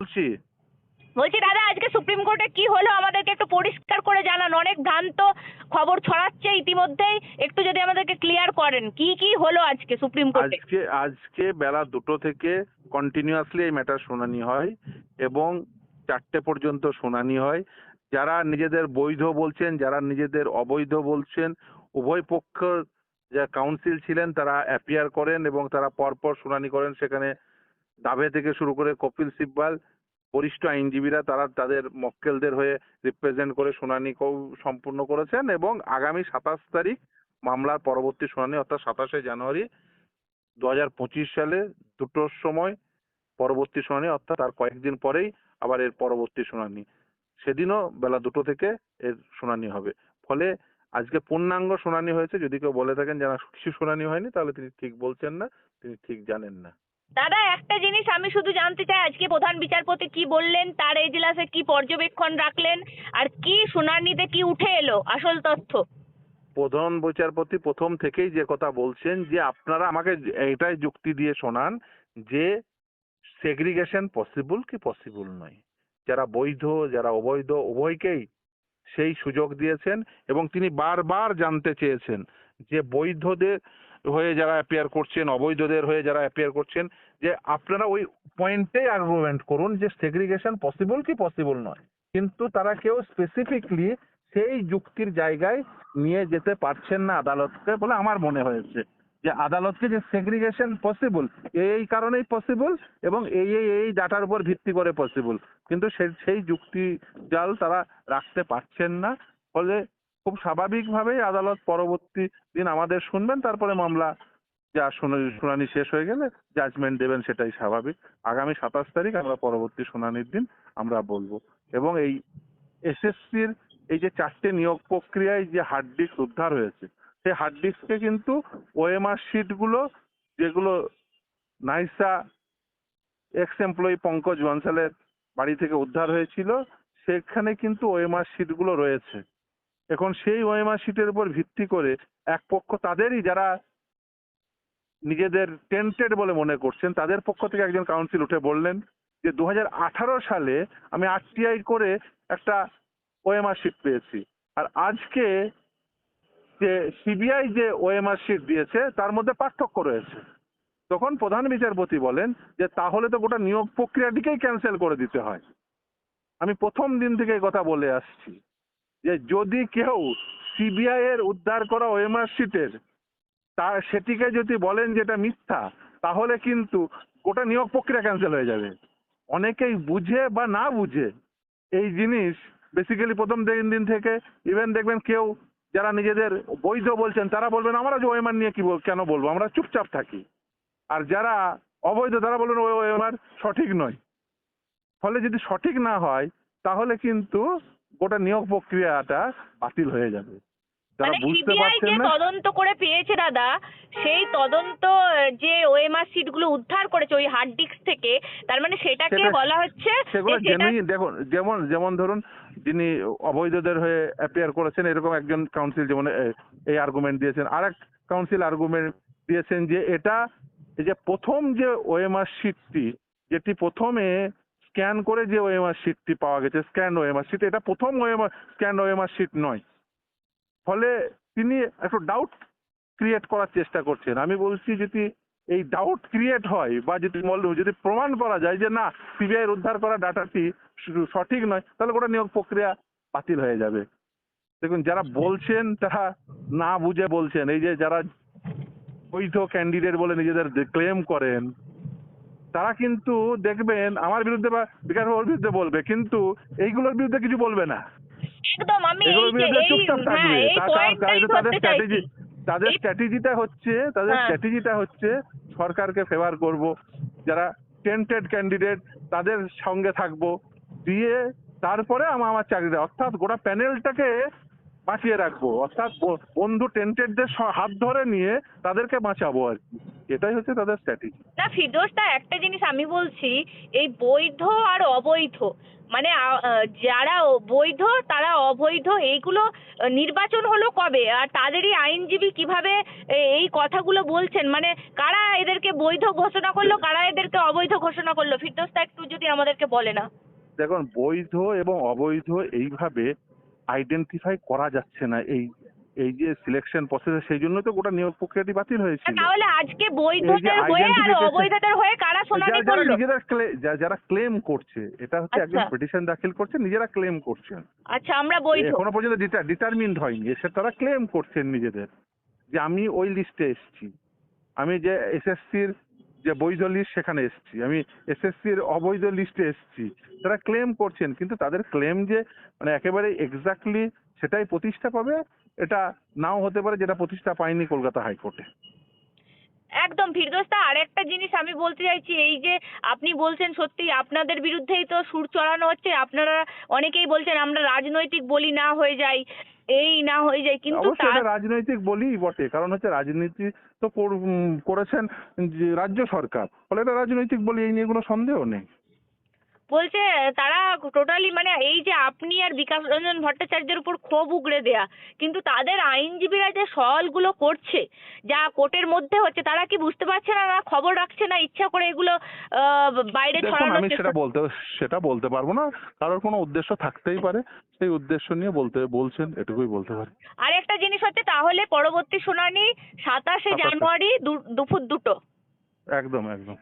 বলছি। বলছি দাদা আজকে সুপ্রিম কোর্টে কি হলো আমাদেরকে একটু পরিষ্কার করে জানান। অনেক ভ্রান্ত খবর ছড়াচ্ছে ইতিমধ্যেই। একটু যদি আমাদেরকে ক্লিয়ার করেন কি কি হলো আজকে সুপ্রিম কোর্টে? আজকে আজকে বেলা দুটো থেকে কন্টিনিউয়াসলি এই ম্যাটার শুনানি হয় এবং চারটে পর্যন্ত শুনানি হয়। যারা নিজেদের বৈধ বলছেন যারা নিজেদের অবৈধ বলছেন উভয় পক্ষ যা কাউন্সিল ছিলেন তারা অ্যাপিয়ার করেন এবং তারা পরপর শুনানি করেন। সেখানে দাবে থেকে শুরু করে কপিল সিব্বাল, বরিষ্ঠ আইনজীবীরা তারা তাদের মক্কেলদের হয়ে রিপ্রেজেন্ট করে শুনানি সম্পূর্ণ করেছেন এবং আগামী সাতাশ তারিখ মামলার পরবর্তী শুনানি, অর্থাৎ সাতাশে জানুয়ারি দু হাজার পঁচিশ সালে দুটোর সময় পরবর্তী শুনানি, অর্থাৎ তার কয়েকদিন পরেই আবার এর পরবর্তী শুনানি। সেদিনও বেলা দুটো থেকে এর শুনানি হবে। ফলে আজকে পূর্ণাঙ্গ শুনানি হয়েছে। যদি কেউ বলে থাকেন যে না, কিছু শুনানি হয়নি, তাহলে তিনি ঠিক বলছেন না, তিনি ঠিক জানেন না। দাদা, একটা জিনিস আমি শুধু জানতে চাই, আজকে প্রধান বিচারপতি কি বললেন, তার এজলাসে কি পর্যবেক্ষণ রাখলেন, আর কি শুনানিতে কি উঠে এলো, আসল তথ্য? প্রধান বিচারপতি প্রথম থেকেই যে কথা বলছেন, যে আপনারা আমাকে এটাই যুক্তি দিয়ে শোনান যে সেগ্রিগেশন পসিবল কি পসিবল নয়। যারা বৈধ, যারা অবৈধ, উভয়কেই সেই সুযোগ দিয়েছেন এবং তিনি বারবার জানতে চেয়েছেন যে বৈধদের হয়ে যারা অ্যাপিয়ার করছেন, অবৈধদের হয়ে যারা অ্যাপিয়ার করছেন, যে আপনারা ওই পয়েন্টেই আর্গুমেন্ট করুন যে সেগ্রিগেশন পসিবল কি পসিবল নয়। কিন্তু তারা কেউ স্পেসিফিকলি সেই যুক্তির জায়গায় নিয়ে যেতে পারছেন না আদালতকে বলে আমার মনে হয়েছে। যে আদালতকে যে সেগ্রিগেশন পসিবল এই কারণেই পসিবল এবং এই এই এই ডাটার উপর ভিত্তি করে পসিবল কিন্তু সেই যুক্তি জাল তারা রাখতে পারছেন না, ফলে খুব স্বাভাবিকভাবেই আদালত পরবর্তী দিন আমাদের শুনবেন, তারপরে মামলা যা শুনানি শেষ হয়ে গেলে জাজমেন্ট দেবেন সেটাই স্বাভাবিক। আগামী সাতাশ তারিখ আমরা পরবর্তী শুনানির দিন আমরা বলব। এবং এই এসএসসির এই যে চারটে নিয়োগ প্রক্রিয়ায় যে হার্ড ডিস্ক উদ্ধার হয়েছে, সেই হার্ড ডিস্কে কিন্তু ওএমআর শিটগুলো যেগুলো নাইসা এক্স এমপ্লয়ি পঙ্কজ বনসালের বাড়ি থেকে উদ্ধার হয়েছিল, সেখানে কিন্তু ওএমআর শিটগুলো রয়েছে। এখন সেই ওএমআর শিটের উপর ভিত্তি করে এক পক্ষ তাদেরই যারা নিজেদের টেন্টেড বলে মনে করছেন, তাদের পক্ষ থেকে একজন কাউন্সিল উঠে বললেন যে দুহাজার আঠারো সালে আমি আরটিআই করে একটা ওএমআর শিট পেয়েছি। আর আজকে যে সিবিআই যে ওএমআর শিট দিয়েছে, তার মধ্যে পার্থক্য রয়েছে। তখন প্রধান বিচারপতি বলেন যে তাহলে তো গোটা নিয়োগ প্রক্রিয়াটিকেই ক্যান্সেল করে দিতে হয়। আমি প্রথম দিন থেকে কথা বলে আসছি। যে যদি কেউ সিবিআই এর উদ্ধার করা ওএমআর শিটের তা সেটিকে যদি বলেন যে এটা মিথ্যা, তাহলে কিন্তু গোটা নিয়োগ প্রক্রিয়া ক্যান্সেল হয়ে যাবে। অনেকেই বুঝে বা না বুঝে এই জিনিস বেসিক্যালি প্রথম দিন দিন থেকে ইভেন দেখবেন কেউ যারা নিজেদের বৈধ বলছেন, তারা বলবেন, আমরা যে ওএমআর নিয়ে কি কেন বলব? আমরা চুপচাপ থাকি। আর যারা অবৈধ, তারা বলবেন ওএমআর সঠিক নয়। ফলে যদি সঠিক না হয়, তাহলে কিন্তু গোটা নিয়োগ প্রক্রিয়াটা বাতিল হয়ে যাবে। যারা মানে বুঝতে পারছেন যে না তদন্ত করে পেয়েছে দাদা সেই তদন্ত যে ওএমআর সিটগুলো উদ্ধার করেছে ওই হার্ড ডিস্ক থেকে তার মানে সেটাকে বলা হচ্ছে সেগুলো জেনুইন দেখুন যেমন যেমন ধরুন যিনি অবৈধদের হয়ে অ্যাপিয়ার করেছেন এরকম একজন কাউন্সিল যেমন এই আর্গুমেন্ট দিয়েছেন। আর এক কাউন্সিল আর্গুমেন্ট দিয়েছেন যে এটা যে প্রথম যে ওএমআর শিটটি যেটি প্রথমে স্ক্যান করে যে ওএমআর শিটটি পাওয়া গেছে স্ক্যান ওএমআর শিট এটা প্রথম ওএমআর স্ক্যান ওএমআর শিট নয়। ফলে তিনি একটু ডাউট ক্রিয়েট করার চেষ্টা করছেন। আমি বলছি যদি এই ডাউট ক্রিয়েট হয় বা যদি যদি প্রমাণ করা যায় যে না সিবিআই উদ্ধার করা ডাটাটি সঠিক নয়, তাহলে গোটা নিয়োগ প্রক্রিয়া বাতিল হয়ে যাবে। দেখুন, যারা বলছেন তারা না বুঝে বলছেন। এই যে যারা বৈধ ক্যান্ডিডেট বলে নিজেদের ক্লেম করেন তারা কিন্তু দেখবেন আমার বিরুদ্ধে বা বিকাশ বাবুর বিরুদ্ধে বলবে কিন্তু এইগুলোর বিরুদ্ধে কিছু বলবে না। একদম আমি এগুলোর বিরুদ্ধে চুপচাপ হ্যাঁ থাকবে। তাদের- তাদের স্ট্র্যাটেজি তাদের স্ট্র্যাটেজিটা হচ্ছে তাদের। স্ট্র্যাটেজিটা হচ্ছে সরকারকে ফেভার করব যারা টেন্টেড ক্যান্ডিডেট তাদের সঙ্গে থাকব দিয়ে তারপরে আমার আমার চাকরিটা অর্থাৎ গোটা প্যানেলটাকে বাঁচিয়ে রাখব। অর্থাৎ বন্ধু টেন্টেডদের হাত ধরে নিয়ে তাদেরকে বাঁচাবো আর কি। এটাই হচ্ছে তাদের স্ট্র্যাটেজি না ফিরদোসদা একটা জিনিস আমি বলছি এই বৈধ আর অবৈধ মানে যারা বৈধ তারা অবৈধ এইগুলো নির্বাচন হলো কবে? আর তাদেরই আইনজীবী কীভাবে এই কথাগুলো বলছেন? মানে কারা এদেরকে বৈধ ঘোষণা করল কারা এদেরকে অবৈধ ঘোষণা করল? ফিরদোসদা একটু যদি আমাদেরকে বলে না। দেখুন বৈধ এবং অবৈধ এইভাবে আইডেন্টিফাই করা যাচ্ছে না এই এই যে সিলেকশন প্রসেসে সেই জন্য তো গোটা নিয়োগ প্রক্রিয়াটি বাতিল হয়েছিল। তাহলে আজকে বৈধদের হয়ে আর অবৈধদের হয়ে কারা শুনানি করল? নিজেরা যারা ক্লেম করছে এটা হচ্ছে একজন আচ্ছা। পিটিশন দাখিল করছে নিজেরা ক্লেম করছেন আচ্ছা আমরা বৈধ। এখনও পর্যন্ত ডিটারমিন্ড হয়নি এসে তারা ক্লেম করছেন নিজেদের। যে আমি ওই লিস্টে এসেছি। আমি যে এসএসসি এসএসসির যে বৈধ লিস্ট সেখানে এসেছি। আমি এসএসসির অবৈধ লিস্টে এসেছি। তারা ক্লেম করছেন কিন্তু তাদের ক্লেম যে মানে একেবারে এক্স্যাক্টলি সেটাই প্রতিষ্ঠা পাবে এটা নাও হতে পারে যেটা প্রতিষ্ঠা পায়নি কলকাতা হাইকোর্টে। একদম ফিরদোস্তা আরেকটা জিনিস আমি বলতে চাইছি এই যে আপনি বলছেন সত্যি আপনাদের বিরুদ্ধেই তো সুর চড়ানো হচ্ছে আপনারা অনেকেই বলছেন আমরা রাজনৈতিক বলি না হয়ে যাই এই না হয়ে যায় কিন্তু রাজনৈতিক বলি বটে কারণ হচ্ছে রাজনীতি তো করেছেন রাজ্য সরকার ফলে এটা রাজনৈতিক বলি এই নিয়ে কোনো সন্দেহ নেই। বলছে তারা টোটালি মানে এই যে আপনি আর বিকাশ রঞ্জন ভট্টাচার্যের উপর ক্ষোভ উগড়ে দেয়া কিন্তু তাদের আইনজীবীরা যে সওয়ালগুলো করছে যা কোর্টের মধ্যে হচ্ছে তারা কি বুঝতে পারছে না? না খবর রাখছে না? ইচ্ছা করে এগুলো বাইরে ছড়ানোর আমি সেটা বলতে সেটা বলতে পারব না। কারোর কোনো উদ্দেশ্য থাকতেই পারে। সেই উদ্দেশ্য নিয়ে বলতে বলছেন এটুকুই বলতে পারি। আর একটা জিনিস হচ্ছে তাহলে পরবর্তী শুনানি সাতাশে। জানুয়ারি দুপুর দুটো। একদম একদম।